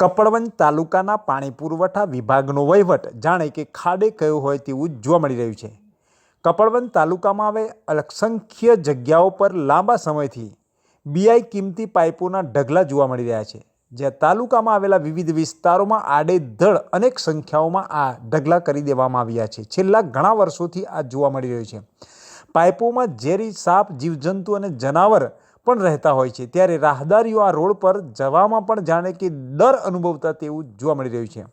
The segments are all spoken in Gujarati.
કપડવંજ તાલુકાના પાણી પુરવઠા વિભાગનો વહીવટ જાણે કે ખાડે કયો હોય તેવું જોવા મળી રહ્યું છે. કપડવંજ તાલુકામાં હવે અસંખ્ય જગ્યાઓ પર લાંબા સમયથી બીઆઈ કિંમતી પાઇપોના ઢગલા જોવા મળી રહ્યા છે. જ્યાં તાલુકામાં આવેલા વિવિધ વિસ્તારોમાં આડેધડ અનેક સંખ્યાઓમાં આ ઢગલા કરી દેવામાં આવ્યા છે. છેલ્લા ઘણા વર્ષોથી આ જોવા મળી રહ્યું છે. પાઇપોમાં ઝેરી સાપ, જીવજંતુ અને જનાવર પણ રહેતા હોય છે. ત્યારે રાહદારીઓ આ રોડ પર જવામાં પણ જાણે કે ડર અનુભવતા તેવું જોવા મળી રહ્યું છે.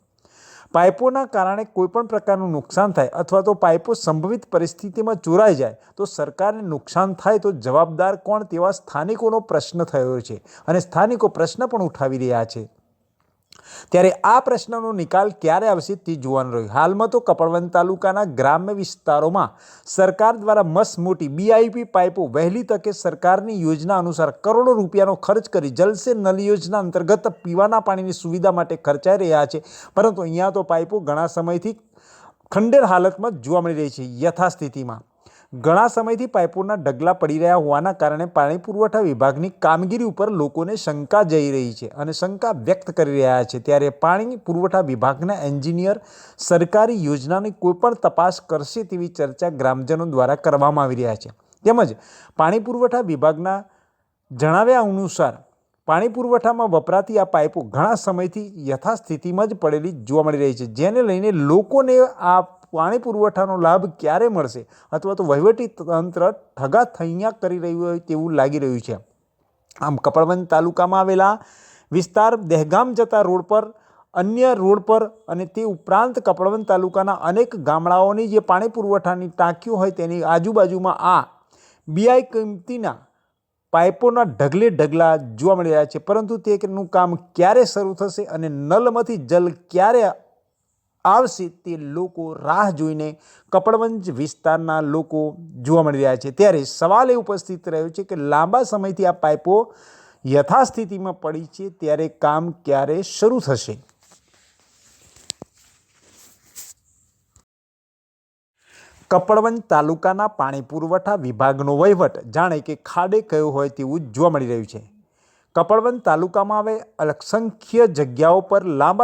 પાઇપોના કારણે કોઈપણ પ્રકારનું નુકસાન થાય અથવા તો પાઇપો સંભવિત પરિસ્થિતિમાં ચોરાઈ જાય, તો સરકારને નુકસાન થાય તો જવાબદાર કોણ તેવા સ્થાનિકોનો પ્રશ્ન થયો છે. અને સ્થાનિકો પ્રશ્ન પણ ઉઠાવી રહ્યા છે. ત્યારે આ પ્રશ્નનો નિકાલ ક્યારે આવશે તે જોવાનું રહ્યું. હાલમાં તો કપડવંત તાલુકાના ગ્રામ્ય વિસ્તારોમાં સરકાર દ્વારા મસ્ત મોટી બીઆઈપી પાઇપો વહેલી તકે સરકારની યોજના અનુસાર કરોડો રૂપિયાનો ખર્ચ કરી જલસે નલ યોજના અંતર્ગત પીવાના પાણીની સુવિધા માટે ખર્ચાઈ રહ્યા છે. પરંતુ અહીંયા તો પાઇપો ઘણા સમયથી ખંડેર હાલતમાં જોવા મળી રહી છે યથાસ્થિતિમાં. ઘણા સમયથી પાઇપોના ઢગલા પડી રહ્યા હોવાના કારણે પાણી પુરવઠા વિભાગની કામગીરી ઉપર લોકોને શંકા જઈ રહી છે અને શંકા વ્યક્ત કરી રહ્યા છે. ત્યારે પાણી પુરવઠા વિભાગના એન્જિનિયર સરકારી યોજનાની કોઈપણ તપાસ કરશે તેવી ચર્ચા ગ્રામજનો દ્વારા કરવામાં આવી રહ્યા છે. તેમજ પાણી પુરવઠા વિભાગના જણાવ્યા અનુસાર પાણી પુરવઠામાં વપરાતી આ પાઇપો ઘણા સમયથી યથાસ્થિતિમાં જ પડેલી જોવા મળી રહી છે. જેને લઈને લોકોને આ પાણી પુરવઠાનો લાભ ક્યારે મળશે અથવા તો વહીવટી તંત્ર ઠગા થૈયા કરી રહ્યું હોય તેવું લાગી રહ્યું છે. આમ કપડવંજ તાલુકામાં આવેલા વિસ્તાર દહેગામ જતા રોડ પર, અન્ય રોડ પર અને તે ઉપરાંત કપડવંજ તાલુકાના અનેક ગામડાઓની જે પાણી પુરવઠાની ટાંકીઓ હોય તેની આજુબાજુમાં આ બીઆઈ કિંમતીના પાઇપોના ઢગલે ઢગલા જોવા મળી રહ્યા છે. પરંતુ તેનું કામ ક્યારે શરૂ થશે અને નલમાંથી જલ ક્યારે આવશે તે લોકો રાહ જોઈને કપડવંજ વિસ્તારના લોકો જોવા મળી રહ્યા છે. ત્યારે સવાલ એ ઉપસ્થિત રહ્યો છે કે લાંબા સમયથી આ પાઇપો યથાસ્થિતિમાં પડી છે, ત્યારે કામ ક્યારે શરૂ થશે? કપડવંજ તાલુકાના પાણી પુરવઠા વિભાગનો વહીવટ જાણે કે ખાડે કયો હોય તેવું જોવા મળી રહ્યું છે. કપડવંજ તાલુકામાં હવે અસંખ્ય જગ્યાઓ પર લાંબા